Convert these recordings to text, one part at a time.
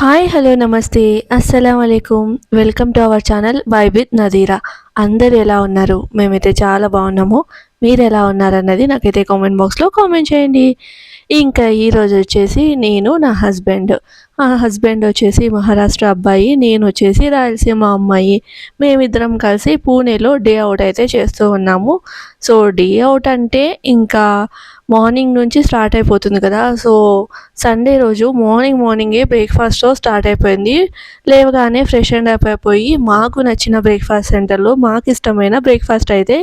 Hi hello నమస్తే అస్సలం అయికం welcome to our channel by with Nadira అందరు ఎలా ఉన్నారు? మేమైతే చాలా బాగున్నాము. మీరు ఎలా ఉన్నారన్నది నాకైతే కామెంట్ బాక్స్లో కామెంట్ చేయండి. ఇంకా ఈరోజు వచ్చేసి నేను నా హస్బెండ్. ఆ హస్బెండ్ వచ్చేసి మహారాష్ట్ర అబ్బాయి నేను వచ్చేసి రాయలసీమ అమ్మాయి. మేమిద్దరం కలిసి పూణేలో డే అవుట్ అయితే చేస్తూ ఉన్నాము. సో డే అవుట్ అంటే ఇంకా మార్నింగ్ నుంచి స్టార్ట్ అయిపోతుంది కదా. సో సండే రోజు మార్నింగ్ మార్నింగే బ్రేక్ఫాస్ట్తో స్టార్ట్ అయిపోయింది. లేవగానే ఫ్రెష్ అండ్ అప్ అయిపోయి మాకు నచ్చిన బ్రేక్ఫాస్ట్ సెంటర్లో మాకు ఇష్టమైన బ్రేక్ఫాస్ట్ అయితే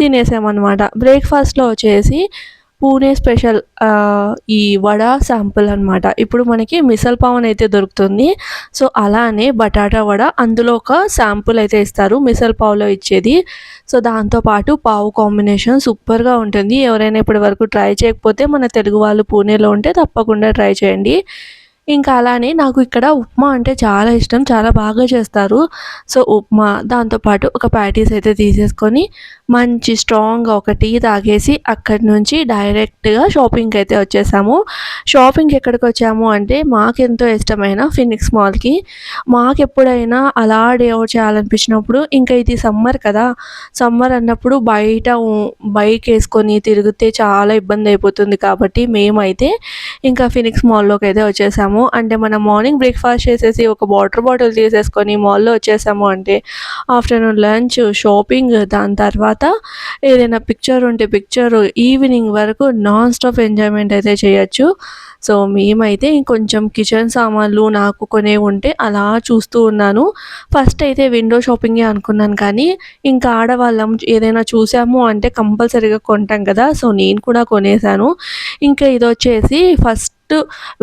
తినేసామన్నమాట. బ్రేక్ఫాస్ట్లో వచ్చేసి పూణే స్పెషల్ ఈ వడ శాంపుల్ అనమాట ఇప్పుడు మనకి మిసల్ పావన్ అయితే దొరుకుతుంది. సో అలానే బటాటా వడ అందులో ఒక శాంపుల్ అయితే ఇస్తారు మిసల్ పావులో ఇచ్చేది. సో దాంతోపాటు పావు కాంబినేషన్ సూపర్గా ఉంటుంది. ఎవరైనా ఇప్పటి వరకు ట్రై చేయకపోతే మన తెలుగు వాళ్ళు పూణేలో ఉంటే తప్పకుండా ట్రై చేయండి. ఇంకా అలానే నాకు ఇక్కడ ఉప్మా అంటే చాలా ఇష్టం చాలా బాగా చేస్తారు. సో ఉప్మా దాంతోపాటు ఒక ప్యాటీస్ అయితే తీసేసుకొని మంచి స్ట్రాంగ్గా ఒక టీ తాగేసి అక్కడి నుంచి డైరెక్ట్గా షాపింగ్కి అయితే వచ్చేసాము. షాపింగ్కి ఎక్కడికి వచ్చాము అంటే మాకెంతో ఇష్టమైన ఫినిక్స్ మాల్కి మాకు ఎప్పుడైనా అలా డే అవుట్ చేయాలనిపించినప్పుడు ఇంకా ఇది సమ్మర్ కదా సమ్మర్ అన్నప్పుడు బయట బైక్ వేసుకొని తిరిగితే చాలా ఇబ్బంది అయిపోతుంది కాబట్టి మేమైతే ఇంకా ఫినిక్స్ మాల్లోకి అయితే వచ్చేసాము. అంటే మనం మార్నింగ్ బ్రేక్ఫాస్ట్ చేసేసి ఒక వాటర్ బాటిల్ తీసేసుకొని మాల్లో వచ్చేసాము అంటే ఆఫ్టర్నూన్ లంచ్ షాపింగ్ దాని తర్వాత ఏదైనా పిక్చర్ ఉంటే పిక్చర్ ఈవినింగ్ వరకు నాన్ స్టాప్ ఎంజాయ్మెంట్ అయితే చేయొచ్చు. సో మేమైతే ఇంకొంచెం కిచెన్ సామాన్లు నాకు కొనే ఉంటే అలా చూస్తూ ఉన్నాను. ఫస్ట్ అయితే విండో షాపింగే అనుకున్నాను కానీ ఇంకా ఆడవాళ్ళం ఏదైనా చూసాము అంటే కంపల్సరీగా కొంటాం కదా సో నేను కూడా కొనేసాను. ఇంకా ఇది వచ్చేసి ఫస్ట్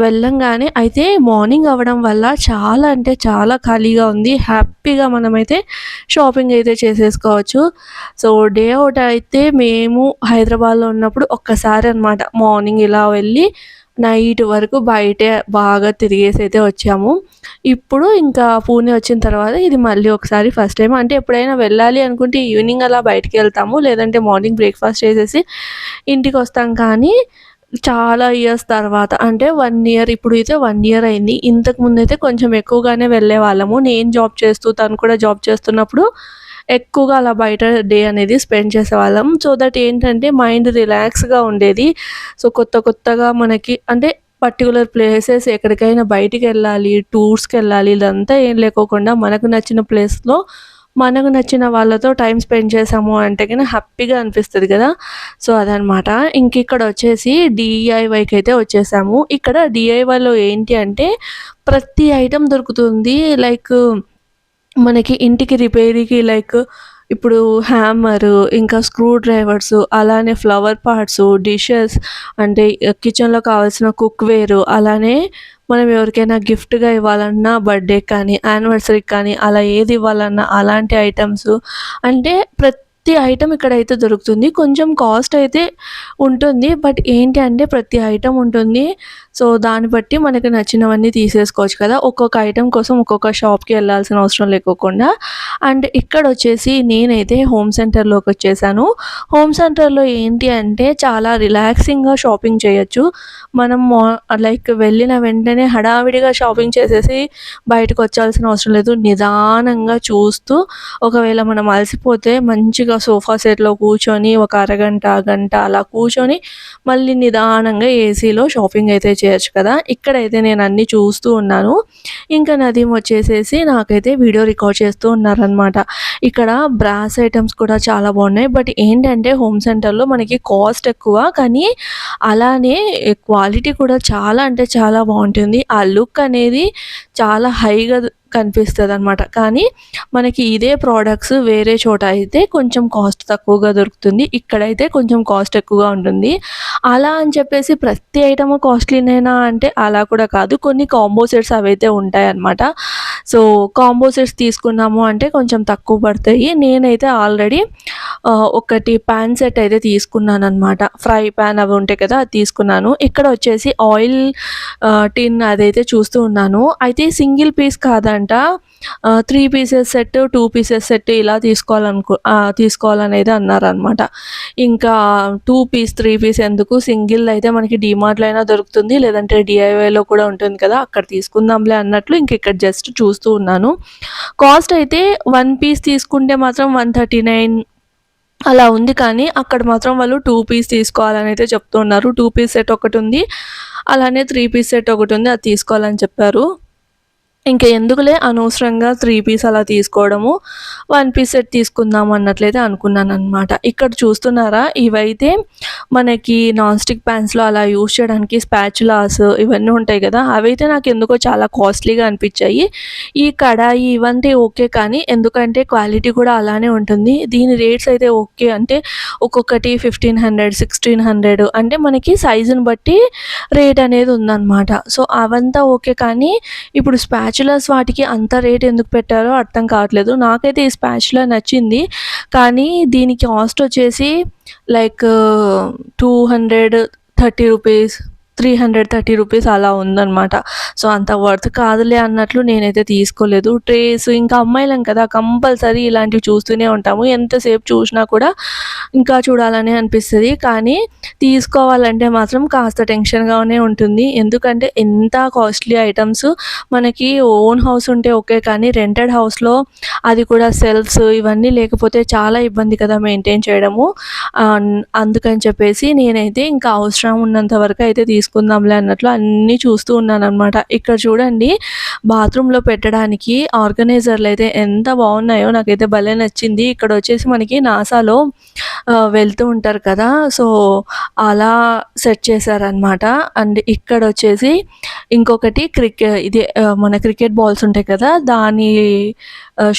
వెళ్ళంగానే అయితే మార్నింగ్ అవ్వడం వల్ల చాలా అంటే చాలా ఖాళీగా ఉంది. హ్యాపీగా మనమైతే షాపింగ్ అయితే చేసేసుకోవచ్చు. సో డే అవుట్ అయితే మేము హైదరాబాద్లో ఉన్నప్పుడు ఒక్కసారి అనమాట మార్నింగ్ ఇలా వెళ్ళి నైట్ వరకు బయటే బాగా తిరిగేసి అయితే వచ్చాము. ఇప్పుడు ఇంకా పూణే వచ్చిన తర్వాత ఇది మళ్ళీ ఒకసారి ఫస్ట్ టైం అంటే ఎప్పుడైనా వెళ్ళాలి అనుకుంటే ఈవినింగ్ అలా బయటికి వెళ్తాము. లేదంటే మార్నింగ్ బ్రేక్ఫాస్ట్ చేసేసి ఇంటికి వస్తాం కానీ చాలా ఇయర్స్ తర్వాత అంటే వన్ ఇయర్ ఇప్పుడు అయితే వన్ ఇయర్ అయింది. ఇంతకు ముందు అయితే కొంచెం ఎక్కువగానే వెళ్ళే వాళ్ళము. నేను జాబ్ చేస్తూ తను కూడా జాబ్ చేస్తున్నప్పుడు ఎక్కువగా అలా బయట డే అనేది స్పెండ్ చేసేవాళ్ళం సో దట్ ఏంటంటే మైండ్ రిలాక్స్గా ఉండేది. సో కొత్త కొత్తగా మనకి అంటే పర్టికులర్ ప్లేసెస్ ఎక్కడికైనా బయటికి వెళ్ళాలి టూర్స్కి వెళ్ళాలి ఇదంతా ఏం లేకోకుండా మనకు నచ్చిన ప్లేస్లో మనకు నచ్చిన వాళ్ళతో టైం స్పెండ్ చేసాము అంటే కానీ హ్యాపీగా అనిపిస్తుంది కదా. సో అదనమాట ఇంక ఇక్కడ వచ్చేసి డిఐవైకి అయితే వచ్చేసాము. ఇక్కడ డిఐవైలో ఏంటి అంటే ప్రతి ఐటెం దొరుకుతుంది. లైక్ మనకి ఇంటికి రిపేరీకి లైక్ ఇప్పుడు హ్యామరు ఇంకా స్క్రూ డ్రైవర్స్ అలానే ఫ్లవర్ పార్ట్స్ డిషెస్ అంటే కిచెన్లో కావాల్సిన కుక్వేరు అలానే మనం ఎవరికైనా గిఫ్ట్గా ఇవ్వాలన్నా బర్త్డే కానీ యానివర్సరీకి కానీ అలా ఏది ఇవ్వాలన్నా అలాంటి ఐటమ్స్ అంటే ప్రతి ప్రతి ఐటమ్ ఇక్కడైతే దొరుకుతుంది. కొంచెం కాస్ట్ అయితే ఉంటుంది. బట్ ఏంటి అంటే ప్రతి ఐటమ్ ఉంటుంది. సో దాన్ని బట్టి మనకు నచ్చినవన్నీ తీసేసుకోవచ్చు కదా. ఒక్కొక్క ఐటెం కోసం ఒక్కొక్క షాప్కి వెళ్ళాల్సిన అవసరం లేకోకుండా. అండ్ ఇక్కడ వచ్చేసి నేనైతే హోమ్ సెంటర్లోకి వచ్చేసాను. హోమ్ సెంటర్లో ఏంటి అంటే చాలా రిలాక్సింగ్గా షాపింగ్ చేయొచ్చు. మనం లైక్ వెళ్ళిన వెంటనే హడావిడిగా షాపింగ్ చేసేసి బయటకు వచ్చాల్సిన అవసరం లేదు. నిదానంగా చూస్తూ ఒకవేళ మనం అలసిపోతే మంచిగా సోఫా సెట్లో కూర్చొని ఒక అరగంట గంట అలా కూర్చొని మళ్ళీ నిదానంగా ఏసీలో షాపింగ్ అయితే చేయొచ్చు కదా. ఇక్కడైతే నేను అన్నీ చూస్తూ ఉన్నాను. ఇంకా నదీం వచ్చేసేసి నాకైతే వీడియో రికార్డ్ చేస్తూ ఉన్నారనమాట ఇక్కడ బ్రాస్ ఐటమ్స్ కూడా చాలా బాగున్నాయి. బట్ ఏంటంటే హోమ్ సెంటర్లో మనకి కాస్ట్ ఎక్కువ. కానీ అలానే క్వాలిటీ కూడా చాలా అంటే చాలా బాగుంటుంది. ఆ లుక్ అనేది చాలా హైగా కనిపిస్తుంది అనమాట కానీ మనకి ఇదే ప్రోడక్ట్స్ వేరే చోట అయితే కొంచెం కాస్ట్ తక్కువగా దొరుకుతుంది. ఇక్కడైతే కొంచెం కాస్ట్ ఎక్కువగా ఉంటుంది. అలా అని చెప్పేసి ప్రతి ఐటమ్ కాస్ట్లీనేనా అంటే అలా కూడా కాదు. కొన్ని కాంబో సెట్స్ అవైతే ఉంటాయన్నమాట. సో కాంబో సెట్స్ తీసుకున్నాము అంటే కొంచెం తక్కువ పడతాయి. నేనైతే ఆల్రెడీ ఒకటి ప్యాన్ సెట్ అయితే తీసుకున్నాను అనమాట ఫ్రై ప్యాన్ అవి ఉంటాయి కదా అది తీసుకున్నాను. ఇక్కడ వచ్చేసి ఆయిల్ టిన్ అదైతే చూస్తూ ఉన్నాను. అయితే సింగిల్ పీస్ కాదండి. ఏంటంట three pieces set two pieces set ఇలా తీసుకోవాలనుకో తీసుకోవాలనేది అన్నారనమాట ఇంకా టూ పీస్ త్రీ పీస్ ఎందుకు సింగిల్ అయితే మనకి డిమార్ట్లో అయినా దొరుకుతుంది లేదంటే డిఐవైలో కూడా ఉంటుంది కదా అక్కడ తీసుకుందాంలే అన్నట్లు ఇంక ఇక్కడ జస్ట్ చూస్తూ ఉన్నాను. కాస్ట్ అయితే వన్ పీస్ తీసుకుంటే మాత్రం వన్ థర్టీ నైన్ అలా ఉంది కానీ అక్కడ మాత్రం వాళ్ళు టూ పీస్ తీసుకోవాలని అయితే చెప్తున్నారు టూ పీస్ సెట్ ఒకటి ఉంది అలానే త్రీ పీస్ సెట్ ఒకటి ఉంది అది తీసుకోవాలని చెప్పారు. ఇంకా ఎందుకులే అనవసరంగా త్రీ పీస్ అలా తీసుకోవడము వన్ పీస్ సెట్ తీసుకుందాం అన్నట్లయితే అనుకున్నాను అనమాట ఇక్కడ చూస్తున్నారా? ఇవైతే మనకి నాన్ స్టిక్ ప్యాన్స్లో అలా యూస్ చేయడానికి స్పాచులాస్ ఇవన్నీ ఉంటాయి కదా అవైతే నాకు ఎందుకో చాలా కాస్ట్లీగా అనిపించాయి. ఈ కడాయి ఇవంటే ఓకే కానీ ఎందుకంటే క్వాలిటీ కూడా అలానే ఉంటుంది. దీని రేట్స్ అయితే ఓకే అంటే ఒక్కొక్కటి ఫిఫ్టీన్ హండ్రెడ్ సిక్స్టీన్ హండ్రెడ్ అంటే మనకి సైజుని బట్టి రేట్ అనేది ఉందన్నమాట. సో అవంతా ఓకే కానీ ఇప్పుడు స్పాచ్ స్పాచులర్స్ వాటికి అంత రేట్ ఎందుకు పెట్టారో అర్థం కావట్లేదు. నాకైతే ఈ స్పాచులర్ నచ్చింది. కానీ దీనికి కాస్ట్ వచ్చేసి like two hundred thirty rupees three hundred thirty rupees అలా ఉందన్నమాట. సో అంత వర్త్ కాదులే అన్నట్లు నేనైతే తీసుకోలేదు. ట్రేస్ ఇంకా అమ్మాయిలం కదా కంపల్సరీ ఇలాంటివి చూస్తూనే ఉంటాము. ఎంతసేపు చూసినా కూడా ఇంకా చూడాలని అనిపిస్తుంది. కానీ తీసుకోవాలంటే మాత్రం కాస్త టెన్షన్గానే ఉంటుంది. ఎందుకంటే ఎంత కాస్ట్లీ ఐటమ్స్ మనకి ఓన్ హౌస్ ఉంటే ఓకే కానీ రెంటెడ్ హౌస్లో అది కూడా సెల్ఫ్స్ ఇవన్నీ లేకపోతే చాలా ఇబ్బంది కదా మెయింటైన్ చేయడము. అందుకని చెప్పేసి నేనైతే ఇంకా అవసరం ఉన్నంత వరకు అయితే తీసుకుందాంలే అన్నట్లు అన్నీ చూస్తూ ఉన్నాను అనమాట ఇక్కడ చూడండి బాత్రూంలో పెట్టడానికి ఆర్గనైజర్లు అయితే ఎంత బాగున్నాయో నాకైతే భలే నచ్చింది. ఇక్కడ వచ్చేసి మనకి నాసాలో వెళ్తూ ఉంటారు కదా సో అలా సెట్ చేశారనమాట అండ్ ఇక్కడ వచ్చేసి ఇంకొకటి క్రికెట్ ఇది మన క్రికెట్ బాల్స్ ఉంటాయి కదా దాని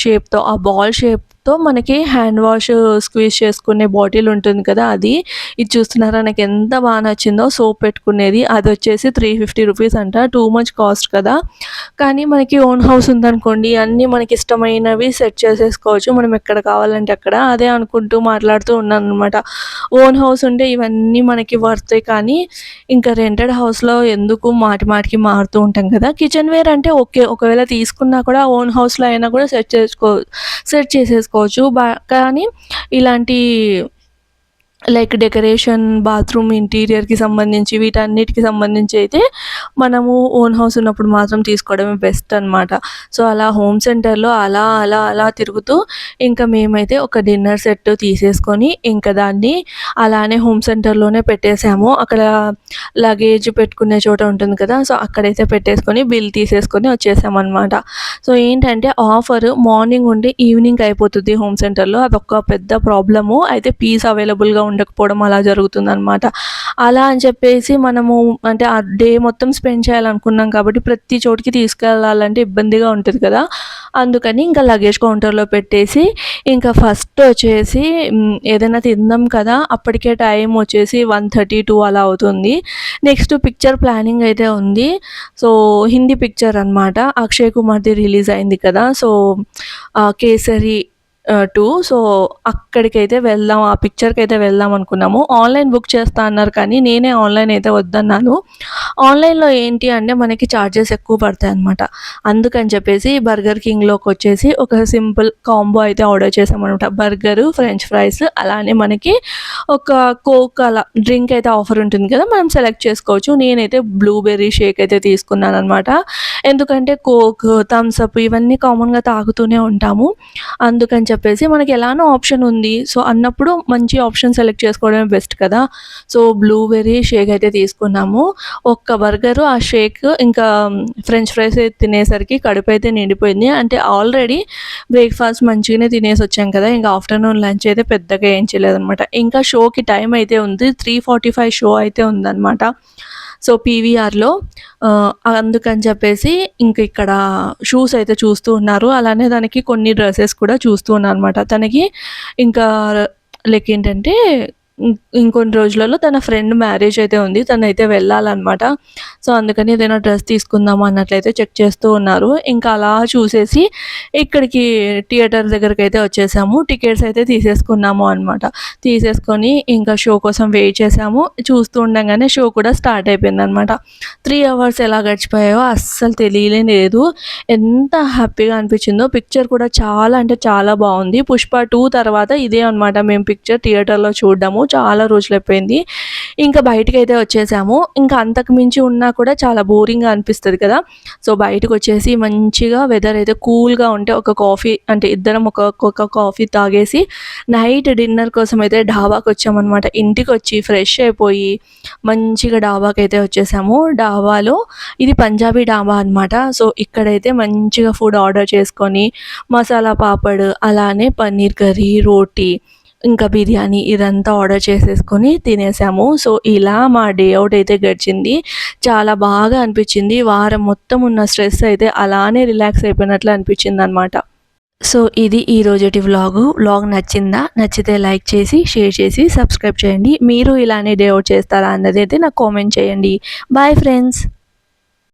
షేప్తో ఆ బాల్ షేప్ తో మనకి హ్యాండ్ వాష్ స్క్వీజ్ చేసుకునే బాటిల్ ఉంటుంది కదా అది. ఇది చూస్తున్నారా? నాకు ఎంత బాగా నచ్చిందో సోప్ పెట్టుకునేది. అది వచ్చేసి త్రీ ఫిఫ్టీ రూపీస్ అంట. టూ మచ్ కాస్ట్ కదా. కానీ మనకి ఓన్ హౌస్ ఉందనుకోండి అన్నీ మనకి ఇష్టమైనవి సెట్ చేసేసుకోవచ్చు. మనం ఎక్కడ కావాలంటే అక్కడ. అదే అనుకుంటూ మాట్లాడుతూ ఉన్నాను అనమాట ఓన్ హౌస్ ఉంటే ఇవన్నీ మనకి వర్తాయి కానీ ఇంకా రెంటెడ్ హౌస్లో ఎందుకు మాటి మాటికి మారుతూ ఉంటాం కదా. కిచెన్ వేర్ అంటే ఓకే. ఒకవేళ తీసుకున్నా కూడా ఓన్ హౌస్లో అయినా కూడా సెట్ చేసుకో సెట్ చేసేసుకోవచ్చు బా కానీ ఇలాంటి లైక్ డెకరేషన్ బాత్రూమ్ ఇంటీరియర్కి సంబంధించి వీటన్నిటికి సంబంధించి అయితే మనము ఓన్ హౌస్ ఉన్నప్పుడు మాత్రం తీసుకోవడమే బెస్ట్ అనమాట సో అలా హోమ్ సెంటర్లో అలా అలా అలా తిరుగుతూ ఇంకా మేమైతే ఒక డిన్నర్ సెట్ తీసేసుకొని ఇంకా దాన్ని అలానే హోమ్ సెంటర్లోనే పెట్టేసాము. అక్కడ లగేజ్ పెట్టుకునే చోట ఉంటుంది కదా సో అక్కడైతే పెట్టేసుకొని బిల్ తీసేసుకొని వచ్చేసామన్నమాట. సో ఏంటంటే ఆఫర్ మార్నింగ్ ఉండి ఈవినింగ్ అయిపోతుంది హోమ్ సెంటర్లో. అదొక పెద్ద ప్రాబ్లము. అయితే పీస్ అవైలబుల్గా ఉండకపోవడం అలా జరుగుతుంది అనమాట అలా అని చెప్పేసి మనము అంటే ఆ డే మొత్తం స్పెండ్ చేయాలనుకున్నాం కాబట్టి ప్రతి చోటికి తీసుకెళ్ళాలంటే ఇబ్బందిగా ఉంటుంది కదా. అందుకని ఇంకా లగేజ్ కౌంటర్లో పెట్టేసి ఇంకా ఫస్ట్ వచ్చేసి ఏదైనా తిందాం కదా అప్పటికే టైం వచ్చేసి వన్ థర్టీ టూ అలా అవుతుంది. నెక్స్ట్ పిక్చర్ ప్లానింగ్ అయితే ఉంది. సో హిందీ పిక్చర్ అనమాట అక్షయ్ కుమార్ది రిలీజ్ అయింది కదా. సో కేసరి టూ సో అక్కడికైతే వెళ్దాం ఆ పిక్చర్కి అయితే వెళ్దాం అనుకున్నాము. ఆన్లైన్ బుక్ చేస్తా అన్నారు కానీ నేనే ఆన్లైన్ అయితే వద్దన్నాను. ఆన్లైన్లో ఏంటి అంటే మనకి ఛార్జెస్ ఎక్కువ పడతాయి అనమాట అందుకని చెప్పేసి బర్గర్ కింగ్లోకి వచ్చేసి ఒక సింపుల్ కాంబో అయితే ఆర్డర్ చేసామన్నమాట బర్గరు ఫ్రెంచ్ ఫ్రైస్ అలానే మనకి ఒక కోక్ అలా డ్రింక్ అయితే ఆఫర్ ఉంటుంది కదా మనం సెలెక్ట్ చేసుకోవచ్చు. నేనైతే బ్లూబెర్రీ షేక్ అయితే తీసుకున్నాను అనమాట ఎందుకంటే కోక్ థమ్స్ అప్ ఇవన్నీ కామన్గా తాగుతూనే ఉంటాము. అందుకని చెప్పేసి మనకి ఎలానో ఆప్షన్ ఉంది. సో అన్నప్పుడు మంచి ఆప్షన్ సెలెక్ట్ చేసుకోవడమే బెస్ట్ కదా. సో బ్లూబెర్రీ షేక్ అయితే తీసుకున్నాము. ఒక్క బర్గరు ఆ షేక్ ఇంకా ఫ్రెంచ్ ఫ్రైస్ అయితే తినేసరికి కడుపు అయితే నిండిపోయింది. అంటే ఆల్రెడీ బ్రేక్ఫాస్ట్ మంచిగానే తినేసి వచ్చాం కదా. ఇంకా ఆఫ్టర్నూన్ లంచ్ అయితే పెద్దగా ఏం చేయలేదన్నమాట. ఇంకా షోకి టైం అయితే ఉంది. త్రీ ఫార్టీ ఫైవ్ షో అయితే ఉందన్నమాట. సో పీవీఆర్లో అందుకని చెప్పేసి ఇంక ఇక్కడ షూస్ అయితే చూస్తూ ఉన్నారు. అలానే దానికి కొన్ని డ్రెస్సెస్ కూడా చూస్తూ ఉన్నారు అనమాట తనకి ఇంకా లైక్ ఏంటంటే ఇంకొన్ని రోజులలో తన ఫ్రెండ్ మ్యారేజ్ అయితే ఉంది. తనైతే వెళ్ళాలన్నమాట సో, అందుకని ఏదైనా డ్రెస్ తీసుకుందాము అన్నట్లయితే చెక్ చేస్తూ ఉన్నారు. ఇంకా అలా చూసేసి ఇక్కడికి థియేటర్ దగ్గరికి అయితే వచ్చేసాము. టికెట్స్ అయితే తీసేసుకున్నాము అనమాట. తీసేసుకొని ఇంకా షో కోసం వెయిట్ చేసాము. చూస్తూ ఉండగానే షో కూడా స్టార్ట్ అయిపోయింది అనమాట త్రీ అవర్స్ ఎలా గడిచిపోయాయో అస్సలు తెలియలేదు ఎంత హ్యాపీగా అనిపించిందో పిక్చర్ కూడా చాలా అంటే చాలా బాగుంది 'పుష్ప టూ తర్వాత ఇదే అనమాట మేము పిక్చర్ థియేటర్‌లో చూడడము. చాలా రోజులైపోయింది. ఇంకా బయటికైతే వచ్చేసాము. ఇంకా అంతకు మించి ఉన్నా కూడా చాలా బోరింగ్‌గా అనిపిస్తుంది కదా! సో, బయటకొచ్చేసి మంచిగా వెదర్ అయితే కూల్‌గా ఉంటే ఒక కాఫీ అంటే ఇద్దరం ఒక్కొక్క కాఫీ తాగేసి నైట్ డిన్నర్ కోసం అయితే డాబాకి వచ్చామనమాట ఇంటికొచ్చి ఫ్రెష్ అయిపోయి మంచిగా డాబాకైతే వచ్చేసాము. డాబాలో ఇది పంజాబీ డాబా అనమాట. సో, ఇక్కడైతే మంచిగా ఫుడ్ ఆర్డర్ చేసుకొని మసాలా పాపడ్, అలానే పన్నీర్ కర్రీ, రోటీ ఇంకా బిర్యానీ ఇదంతా ఆర్డర్ చేసేసుకొని తినేసాము. సో, ఇలా మా డే అవుట్ అయితే గడిచింది. చాలా బాగా అనిపించింది. వారం మొత్తం ఉన్న స్ట్రెస్ అయితే అలానే రిలాక్స్ అయిపోయినట్లు అనిపించిందనమాట. సో, ఇది ఈరోజుటి వ్లాగు. వ్లాగ్ నచ్చిందా? నచ్చితే లైక్ చేసి, షేర్ చేసి, సబ్స్క్రైబ్ చేయండి. మీరు ఇలానే డే అవుట్ చేస్తారా అన్నదైతే నాకు కామెంట్ చేయండి. Bye friends.